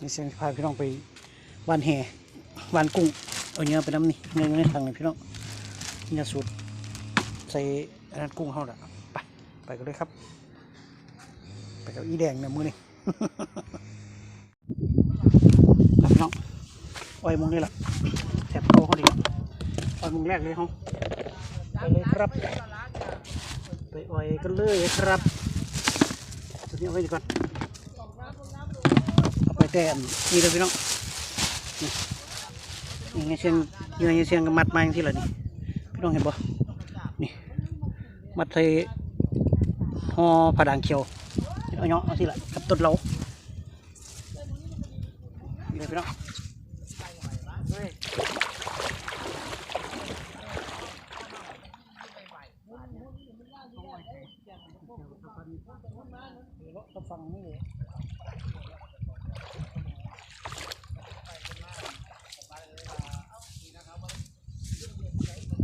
นี่เสียงพาพี่น้องไปวานแห่วานกุ้งเอาเนื้อไปน้ำนี่เนื้อในทางนี่พี่น้องเนื้อสูตรใส่อันนั้นกุ้งเขาละไปไปกันเลยครับ ไปกับอีแดงเนี่ยมือนี่พี่น้องอ้อยมุงนี่แหละแถบโตเขาดีอ้อยมุงแรกเลยเขาไปเลยครับ ไปอ้อยกันเลยครับตัวนี้เอาไว้ดีก่อนเอา แต่นี่เลยพี่น้องนี่ไงเชียงยังไงเชียงก็มัดมาอย่างที่ละนี่พี่น้องเห็นบ่นี่มัดใส่ห่อผ้าด่างเขียวเอาเนาะเอาที่ละกับต้นเราเลยพี่น้องเฮ้ยก็ฟังนี่เลย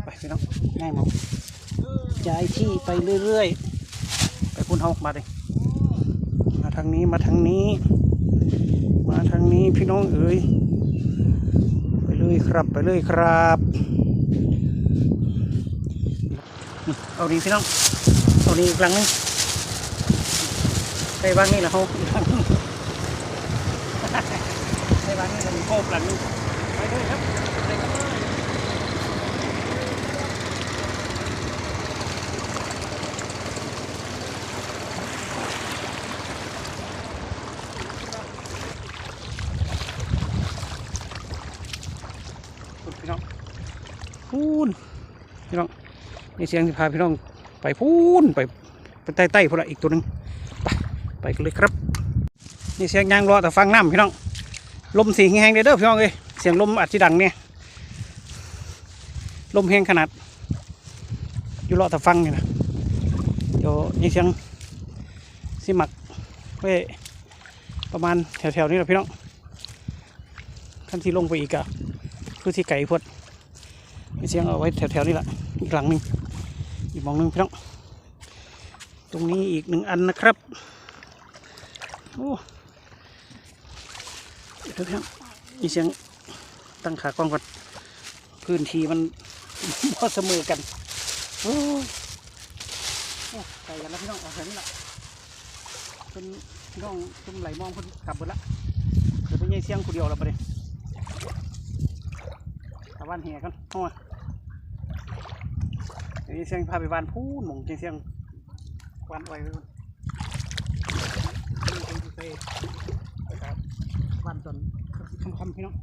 ไปพี่น้องง่ายมั้งย้ายที่ไป เรื่อยๆ ไปพุ่นเฮามาเลยมาทางนี้มาทางนี้ มาทางนี้พี่น้องเอ๋ยไปเลยครับไปเลยครับเอานี้พี่น้องเอานี้อีกหลังนึงไปบ้านนี่แหละเขาอีกหลังนึงไปบ้านนี่เรามีโคบหลังนึงไปเลยครับไปกันเลย พูดพี่น้องพูนพี่น้องนี่ เสียงที่พาพี่น้องไปพูนไปไปใต้ใต้พนละอีกตัวหนึ่งไปไปกันเลยครับ นี่เสียงยางรอแต่ฟังน้ำพี่น้องลมสีแห้งเด้อพี่น้องเอ้ยเสียงลมอัดที่ดังเนี่ยลมแห้งขนาด อยู่รอแต่ฟังนี่นะเดี๋ยวนี่เสียงสิหมักไว้ประมาณแถวๆนี้แหละพี่น้องขั้นที่ลงไปอีกอะคือที่ไก่พดมีเสียงเอาไว้แถวๆนี้แหละอีกหลังหนึ่ง มองหนึ่งพี่น้อง ตรงนี้อีกหนึ่งอันนะครับ โอ้เดี๋ยวพี่น้องมีเสียงตั้งขากล้องก่อนพื้นที่มันพอเสมอกัน โอ้โอ้ไก่กันแล้วพี่น้องเอาแถวนี้ละเป็นพี่น้องตุ้มไหลมองคนกลับหมดละเดี๋ยวไปยัยเสียงคนเดียวล้วประเดี๋ยวตะวันแห่กันเข้ามาเดี๋ย นี้เสียงพาไปบ้านพูนหมองเสียงวันไว้ไว้ก่อนนี่เป็นที่เคยไปครับบ้านตอนค่ำๆพี่น้อง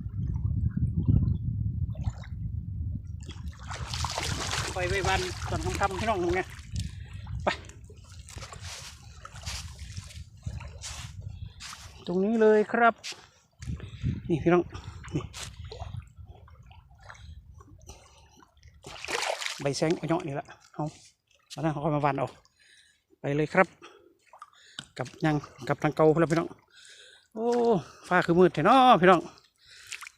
ไปไว้บ้านตอนค่ำๆพี่น้องหนึ่งไงไปตรงนี้เลยครับ นี่พี่น้อง ใบแซงเอาเนาะนี่แหละเอามาทางเขาค่อยมาวันเอาไปเลยครับ กับยังกับทางเก่าแล้วพี่น้อง โอ้ฟ้าคือมืดแท้เนาะพี่น้อง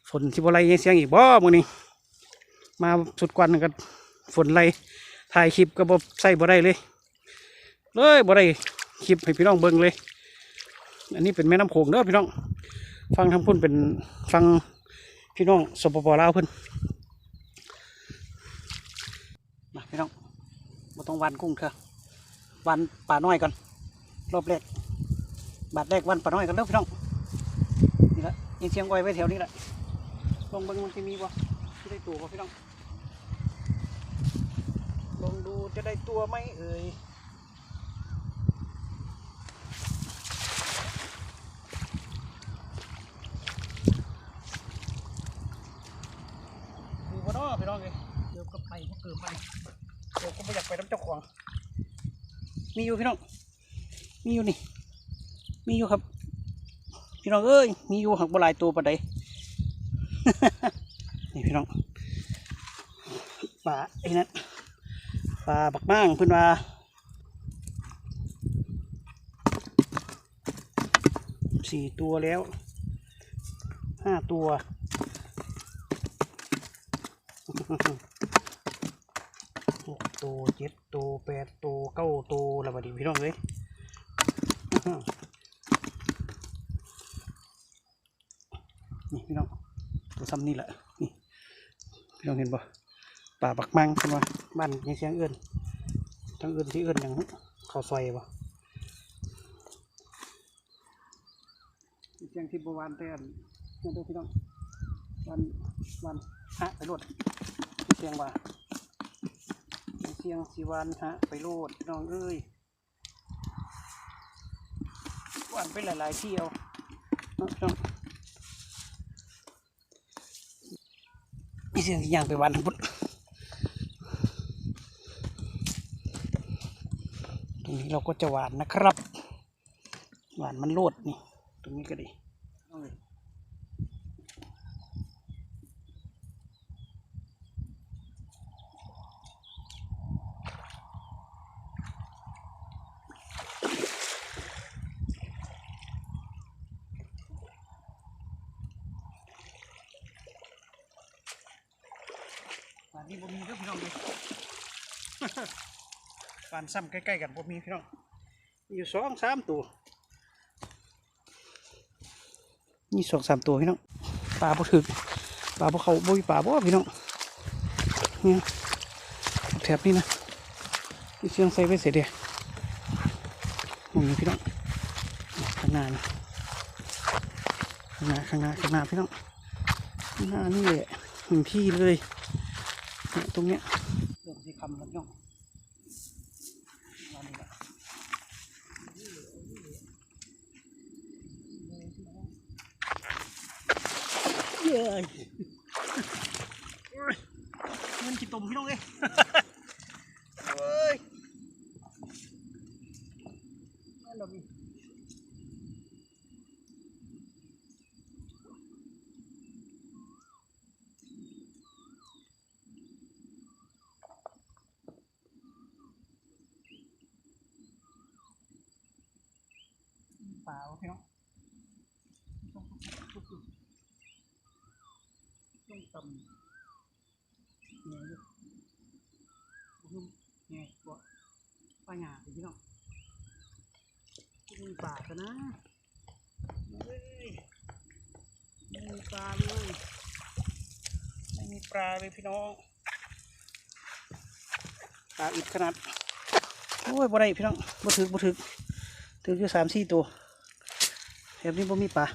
ฝนที่บไรยังเสียงอีกบ่มื้อนี้มาสุดกวันกันฝนไรถ่ายคลิปก็บ่ใส่บ่ได้เลย เลยบ่ได้คลิปให้พี่น้องเบิ่งเลย อันนี้เป็นแม่น้ำโขงเด้อพี่น้อง ฟังทางพุ่นเป็นฟังพี่น้องสปปลาวเพิ่น มาพี่น้องมาต้องวันกุ้งเถอะวันป่าน้อยก่อนรอบแรกบาทแรกวันป่าน้อยกันเด้วพี่น้องนี่ละยินเสียงไว้ไว้แถวนี้แหละลองเบิ้งมันจะมีบ่ที่ได้ตัวบ่พี่น้องลองดูจะได้ตัวไหมเอ่ยดูบ่เนาะพี่น้องเลยเดี๋ยวก็ไปพวกเกิดไป เดี๋ยวก็ไม่อยากไปน้ำเจ้าของ มีอยู่พี่น้อง มีอยู่นี่ มีอยู่ครับ พี่น้องเอ้ย มีอยู่หักบลายตัวปะไดนี่พี่น้องปลาไอ้นั่นปลาบักบ้างเพื่อนว่าสี่ตัวแล้วห้าตัว ตัวเจ็ดตัวแปดตัวเก้าตัวแล้วบัดนี้พี่น้องเลยนี่พี่น้องตัวซ้ำนี่แหละนี่พี่น้องเห็นบ่ป่าบักมังเป็นว่าบ้านยังเสียงเอื้อนทั้งเอื้อนที่เอื้อนอย่างเขาซอยบ่เสียงที่บวานแต่อันนี่เด้อพี่น้องวันวันฮะไปโลดเสียงว่า สียงสีวานฮะ ไปโลดน้องเอ้ยวันไปหลายๆที่เอวน้องมีเสียงย่างไปวันพุทธตรงนี้เราก็จะหวานนะครับ หวานมันโลดนี่ ตรงนี้ก็ดีเอาเลยหวา นี่บ่มีเด้อพี่น้องเลยหวานซ้ำใกล้ๆกันบ่มีพี่น้องมีอยู่สองสามตัวนี่สองสามตัวพี่น้องปลาบ่ถึกปลาบ่เขาบ่มีปลาบ่พี่น้องเนี่ยแถบนี้นะนี่เชียงใส่ไว้เสร็จเดียมึงนี่พี่น้องข้างหน้านี่ข้างหน้าข้างหน้าข้างหน้าพี่น้องข้างหน้านี่แหละหนึ่งที่เลย ตรงเนี้ยเรื่องที่คำแล้วพี่น้องว่านี่แหละ เย้ยมันจิตตมพี่น้องเอ้ยเฮ้ยนั่นเรามี ป่าวะพี่น้องต้องตำเนี่ยอยู่บุ้มเนี่ยบ่ป้าหยาสิพี่น้องมีป่ากันนะเฮ้ยไม่มีปลาเลยไม่มีปลาเลยพี่น้องปลาอิดขนาดโอ้ยบ่ได้พี่น้องบ่ถึกบ่ถึกถึกอยู่สามสี่ตัว แถบนี้บ่มีปลา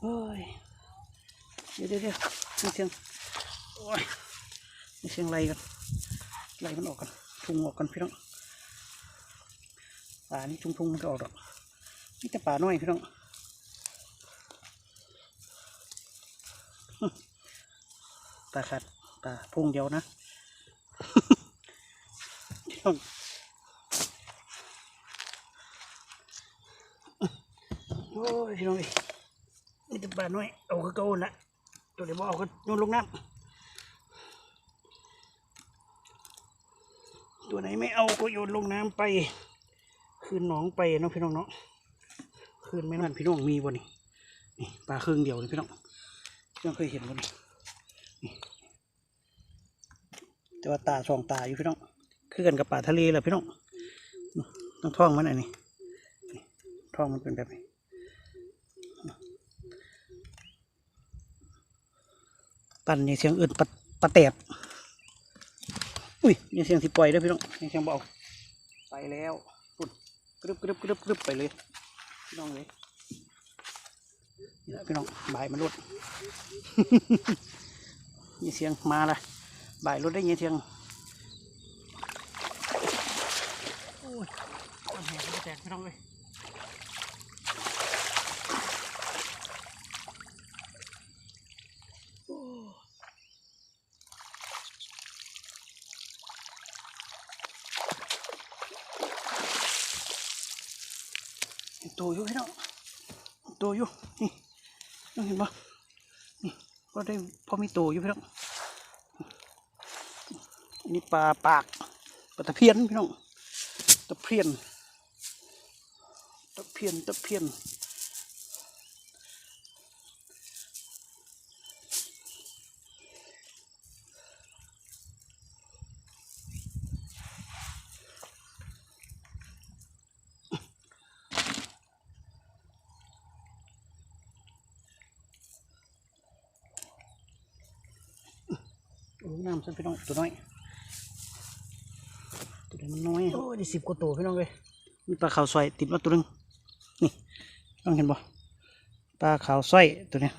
โอ้ยเดี๋ยวเดี๋ยวเดี๋ยวมีเสียงโอ้ยมีเสียงไรกันไรมันออกกันทุงออกกันพี่น้องป่านี่ทุงทุงมันก็ออกดอกนี่แต่ป่าน้อยพี่น้องตาขัดตาพุงเดียวนะพี่น้อง อ้ยพี่น้องเอ้ยนี่จะปลาน้อยเอาคือเก่าละตัวเดี๋ยวบเอาก็โยนลงน้ำตัวไหนไม่เอาก็โยนลงน้ำไป คืนหนองไปเนาะพี่น้องเนาะคืนไม่นั่นพี่น้องมีบ่นี่นี่ปลาครึ่งเดียวเลยพี่น้องพี่น้องเคยเห็นบ่นี่นี่แต่ว่าตาสองตาอยู่พี่น้องคือกันกับปลาทะเลแหละพี่น้องต้องท่องมันอันนี้นี่ท่องมันเป็นแบบนี้ ปั่นในเสียงอื่นปะปะแตบอุ้ยนี่เสียงที่ปล่อยด้พี่น้องนี่เสียงเบาไปแล้วปุ่นกรึบกรึบกรึบกรึบไปเลยพี่น้องเลยนี่แหละพี่น้องบายมันรุดนี่เสียงมาละบ่ายรถได้ยินเสียงโอ้ยต้นแหงมันแตกพี่น้องเลย ตัวอยู่พี่น้องเห็นตัวอยู่นี่น้องเห็นปะนี่ก็ได้พอมีตัวอยู่พี่น้องอันนี้ปลาปากปลาตะเพียนพี่น้องตะเพียนตะเพียนตะเพียน น้ำซะพี่น้องตัวน้อย ตัวนี้มันน้อยโอ้ยได้สิบกว่าตัวพี่น้องเลยมีปลาขาวสร้อยติดมาตัวหนึงนี่ต้องเห็นบ่ปลาขาวสร้อยตัวเนี้ย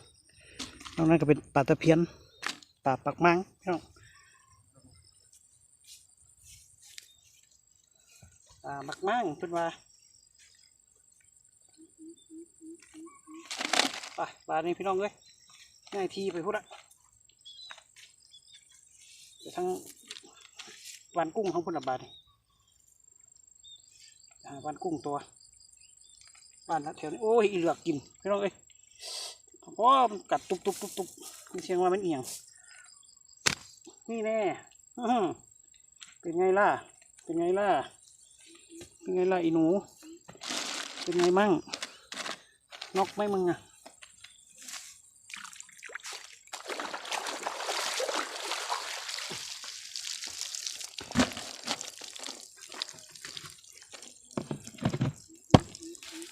นอกนั้นก็เป็นปลาตะเพียนปลาปักมังพี่น้องปลาปักมังเพิ่นว่าไปปลานี่พี่น้องเลยง่ายทีไปพูดละไป ทางวานกุ้งของพุ่นละบาทวานกุ้งตัวบ้านละแถวนี้โอ้ยอีเหลือกกินพี่น้องเอ้ยเพราะว่ามันกัดตุบตุบตุบตุบมีเสียงว่ามันเอียง นี่แน่เป็นไงล่ะ เป็นไงล่ะ เป็นไงล่ะอีหนู เป็นไงมั่งนกไหมมึงอะ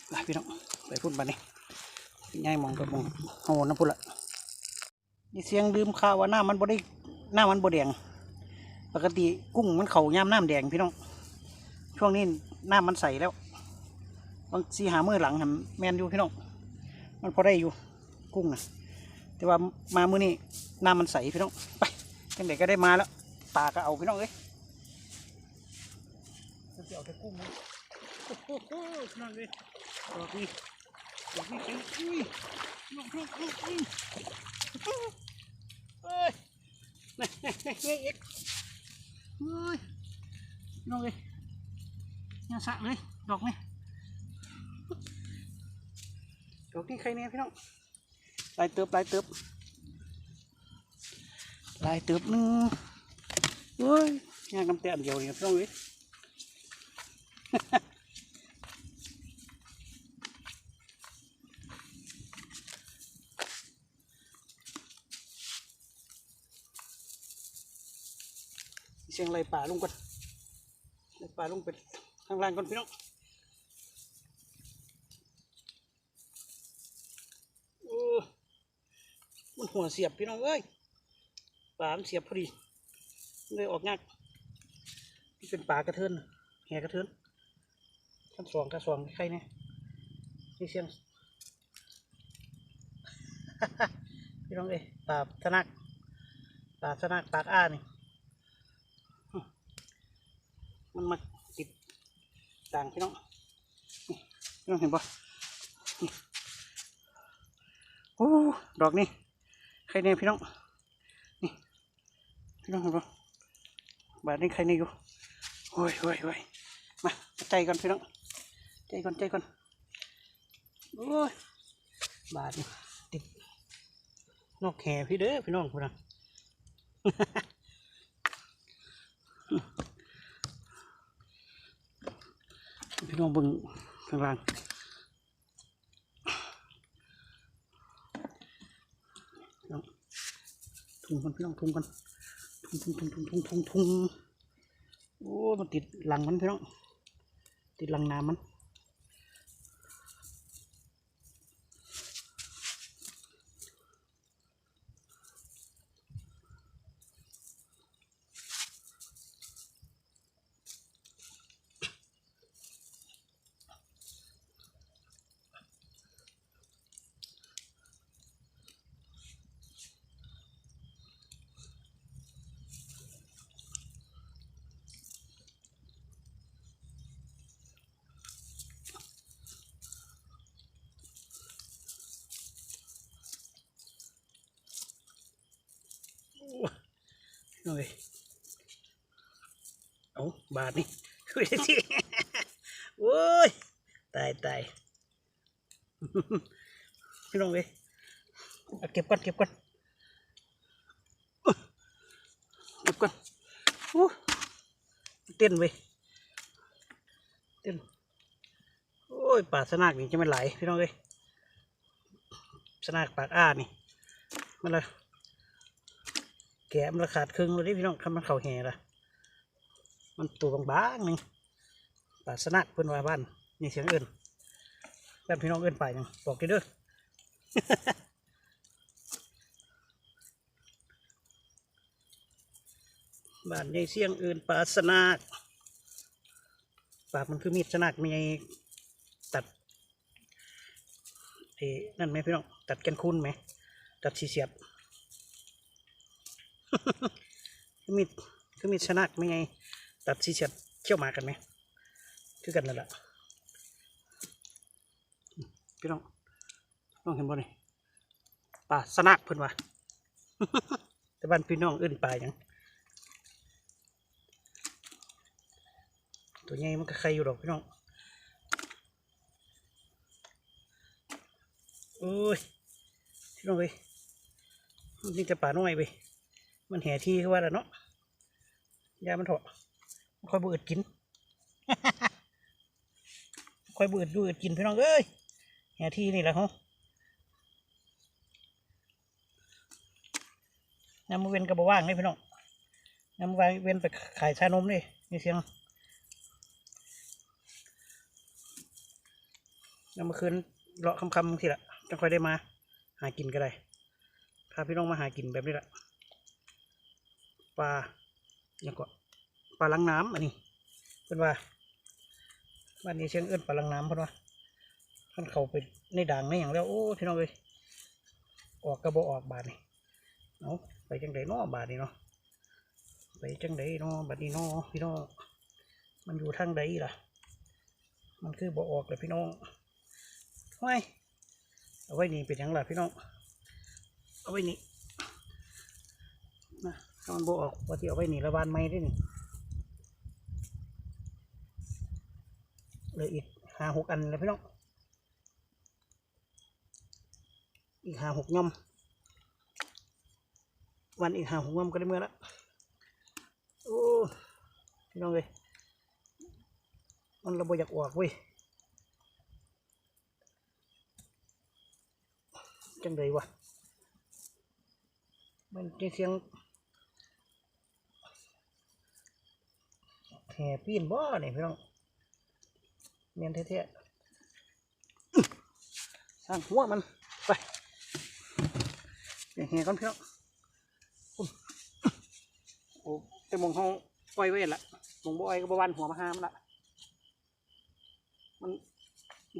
ไปพี่น้องไปพูดบัดนี้ ง่ายมองไปมองโหนะพูดละนี่เสียงลืมข่าวว่าหน้ามันบ่ได้หน้ามันบ่แดง ปกติกุ้งมันเขาย่ามน้ำแดงพี่น้อง ช่วงนี้หน้ามันใสแล้ว บางสีหามือหลังหันแมนอยู่พี่น้อง มันพอได้อยู่กุ้งนะแต่ว่ามามือนี้หน้ามันใสพี่น้อง ไปยังไงก็ได้มาแล้วปลาก็เอาพี่น้องเอ้ยจะเอาแต่กุ้งนะโอ้โหพี่น้องเอ้ยดอกนี้ดอกนี้เอ้ยอุ้ยน้องน้องน้องอุ้ยเอ้ยนี่นี่นี่อีกเฮ้ยน้องเอ้ยยังสะเลยดอกนี้ ดอกนี้ใครเนี่ยพี่น้องลายเติบลายเติบลายเติบหนึงเฮ้ยย่างน้ำแต้มเดียวเนี่ยพี่น้องเอ้ย เสียงไรป่าลงก่อนไรป่าลงไปข้างล่างก่อนพี่น้องมันหัวเสียบพี่น้องเอ้ยปลามันเสียบพอดีเลยออกงากที่เป็นปลากระเทินน่ะแหกระเทินขั้นสองกระสองใครเนี่ยนี่เสียงพี่น้องเอ้ยปลาธนักปลาธนักปากอ้านี่ฮึ มันมาติดต่างพี่น้องพี่น้องเห็นปะโอ้ดอกนี่ใครเนี่ยพี่น้องนี่พี่น้องเห็นปะบาทนี้ใครเนี่ยอยู่โอ้ยโอ้ยโอ้ยมาใจก่อนพี่น้องใจก่อนใจก่อนโอ้ยบาทนี่ติดนอกแห่พี่เด้อพี่น้องพี่น้อง พี่น้องเบิ่งข้างล่างทุ่งกันพี่น้องทุ่งกันทุ่งทุ่งทุ่งทุ่งทุ่งทุงทุงโอ้ มันติดหลังมันพี่น้อง ติดหลังน้ำมันพี่น้อง เอ้ยเอาบาทนี่ดูดิสิโอ้ยตายตายพี่น้องเอ้ยเก็บก่อนเก็บก่อนเก็บก่อนโอ้เต้นเว้ยเต้นโอ้ยป่าสนากนี่จะไม่ไหลพี่น้องเอ้ยสนากปากอ้านี่มันเลย แกะมันราขาดครึ่งเลยพี่น้องทำมันเข่าแห่ละมันตัวบางๆนึงปลาสนักเพื่อนว่าบ้านนี่เสียงเอินแบ้านพี่น้องเอินไปยังบอกกันเด้อบ้านใหญ่เสียงอื่นปลาสนากปากมันคือมีดสนากม่ใหญ่ตัดเอ้นั่นไหมพี่น้องตัดกันคุ้นไหมตัดสีเสียบ คือมีดคือมีดสนากไม่ไงตัดสีเสียบเขี่ยวมากันไหมคือกันนั่นแหละพี่น้องน้องเห็นบ่นี่ปลาสนากเพิ่นว่าแต่บ้านพี่น้องเอื่นปลาหยังตัวใหญ่มันก็ใครอยู่ดอกพี่น้องโอ้ยพี่น้องเว้ยนี่จะป่าน้อยเว้ย มันแห่ที่คือว่าแล้วเนาะยามันเถอะคอยบืดกินคอยบืดดูดกินพี่น้องเอ้ยแห่ที่นี่แหละฮะน้ำมือเว้นกระบว่างเลยพี่น้องน้ำมือเว้นไปขายชานมเลยนี่เสียงแล้วเมื่อคืนเลาะคำคำๆทีละจะค่อยได้มา หากินก็ได้พาพี่น้องมาหากินแบบนี้แหละ ปลาอย่างก็ปลาลังน้ำอันนี้เพื่อนว่าบ้านนี้เชียงเอื้นปลาลังน้ำเพื่อนว่าท่านเขาไปในด่างในอย่างแล้วโอ้พี่น้องเลยออกกระบอกออกบาทนี่เอาไปจังไดนาะบาทนี่เนาะไปจังไดนาะบาทนี้เนาะพี่น้องมันอยู่ทางใดล่ะ มันคือบ่ออกเลยพี่น้องไว้เอาไว้นี่เป็นยังล่ะพี่น้องเอาไว้นี่นะ มันบออกว่าที่เอาไว้นี่ระบานไม้ได้นี่เหลยอีกห้าหกอันเลยพี่น้อง อีกห้าหกย่อม วันอีกห้าหกย่อมก็ได้เมื่อละโอ้พี่น้องเลยมันระบอยากออกเว้ยจังไดวะมันจะเสียง แห่ปีนบ่เนี่ยพี่น้องเมียนแท้ๆสร้างหัวมัน ไปไปแห่ก่อนพี่น้องโอ้แต่หมองเขาปล่อยไว้ละมองบ่อยก็บ่วันหัวมาหามันละมัน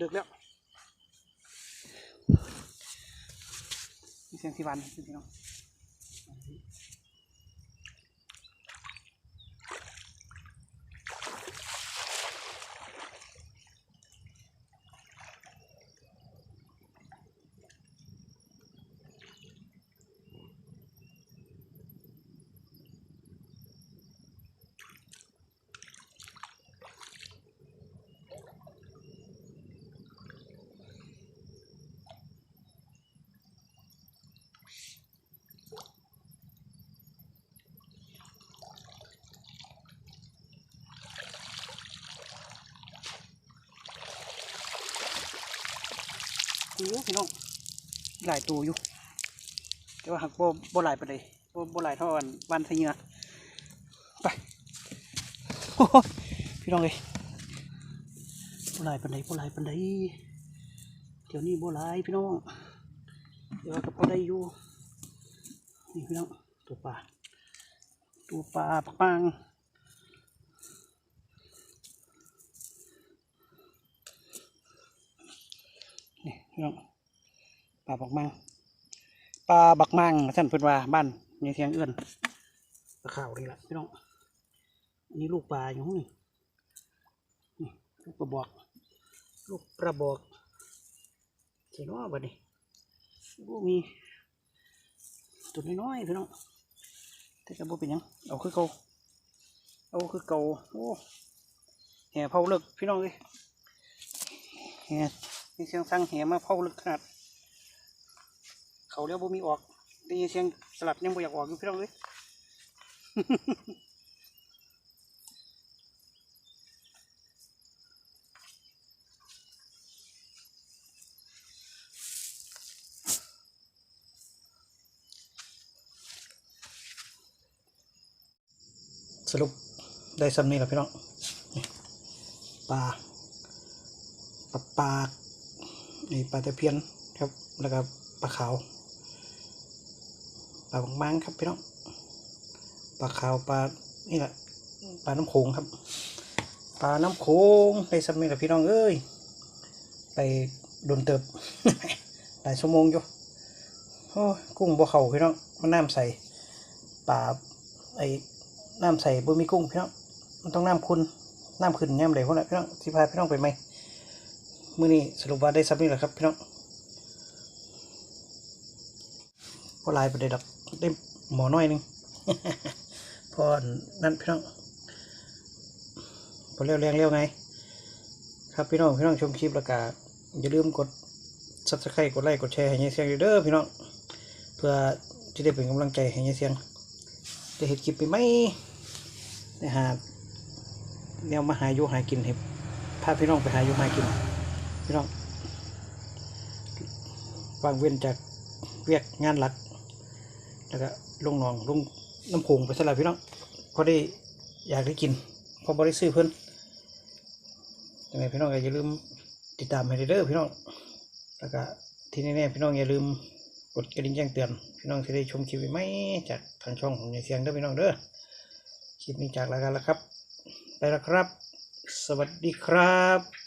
ดึกแล้วมีเสียงที่วันพี่น้อง พี่น้องหลายตัวอยู่ แต่ว่าหักโบ่บ่หลายไปเลยโบ่บ่หลายเท่าวันวันทะเยือไปพี่น้องเลยบ่หลายปันใดบ่หลายปันใดเดี๋ยวนี้โบหลายพี่น้องเดี๋ยวกับบ่ได้อยู่นี่พี่น้องตัวปลาตัวปลาปักปัง นี่พี่น้องปลาปักมังปลาบักมังท่านเพิ่นว่าบ้านในเทียงเอื้อนปลาขาวนี่แหละพี่น้องอันนี้ลูกปลาอยู่นี่นี่ลูกกระบอก ลูกกระบอกเจ๋งว่าบัดนี้โอ้มีตัวน้อยๆพี่น้องแต่กระบอกเป็นยังเอาคือเกาเอาคือเกาโอ้แห่เผาเลิกพี่น้องเลยแห่ มีเสียงสั่งแห่มาเผาลิกขนาด เขาเรียกบ่มีออกได้ยินเสียงสลับยังบ่อยากออกอยู่พี่น้องเลยสรุปได้ซ้ำนี่แหละพี่น้องปลาปลาปาก นี่ปลาตะเพียนครับ แล้วก็ปลาขาว ปลาบางๆครับพี่น้อง ปลาขาวปลา นี่แหละ ปลาน้ำโขงครับ ปลาน้ำโขงในสมัยกับพี่น้องเอ้ย ไปโดนเติบ หลายชั่วโมงอยู่โอ้กุ้งบ่เขาพี่น้อง มันน้ำใสปลาไอ้น้ำใสบ่มีกุ้งพี่น้อง มันต้องน้ำคุณน้ำขึ้นย่ำไหลพวกนั้นพี่น้องสิพาพี่น้องไปไหม มื้อนี้สรุปว่าได้ซับนี่แหละครับพี่น้องพอลายไปได้ดอกได้หมอน้อยหนึงพอนั่นพี่น้องพอเร็วแรงเร็วไง ครับพี่น้องพี่น้องชมคลิปแล้วก็อย่าลืมกดซับสไครต์กดไลค์กดแชร์ให้ยายเสียงอยู่เด้อพี่น้องเพื่อที่ได้เป็นกำลังใจให้ยายเสียงจะเห็นคลิปไปไหมนะฮะแนวมาหาอยู่หากินให้พาพี่น้องไปหาอยู่หากิน พี่น้องวางเว้นจากเวียกงานหลัก แล้วก็ลงหนองลงน้ำโขงไปสลับพี่น้องพอได้อยากได้กินพอบริซื้อเพิ่นยังไงพี่น้องอย่าลืมติดตามให้เด้อพี่น้องแล้วก็ที่แน่ๆพี่น้องอย่าลืมกดกระดิ่งแจ้งเตือน พี่น้องจะได้ชมคลิปใหม่จากทางช่องของยายเสียงเด้อพี่น้องเด้อคลิปนี้จากรายการแล้วครับไปแล้วครับ สวัสดีครับ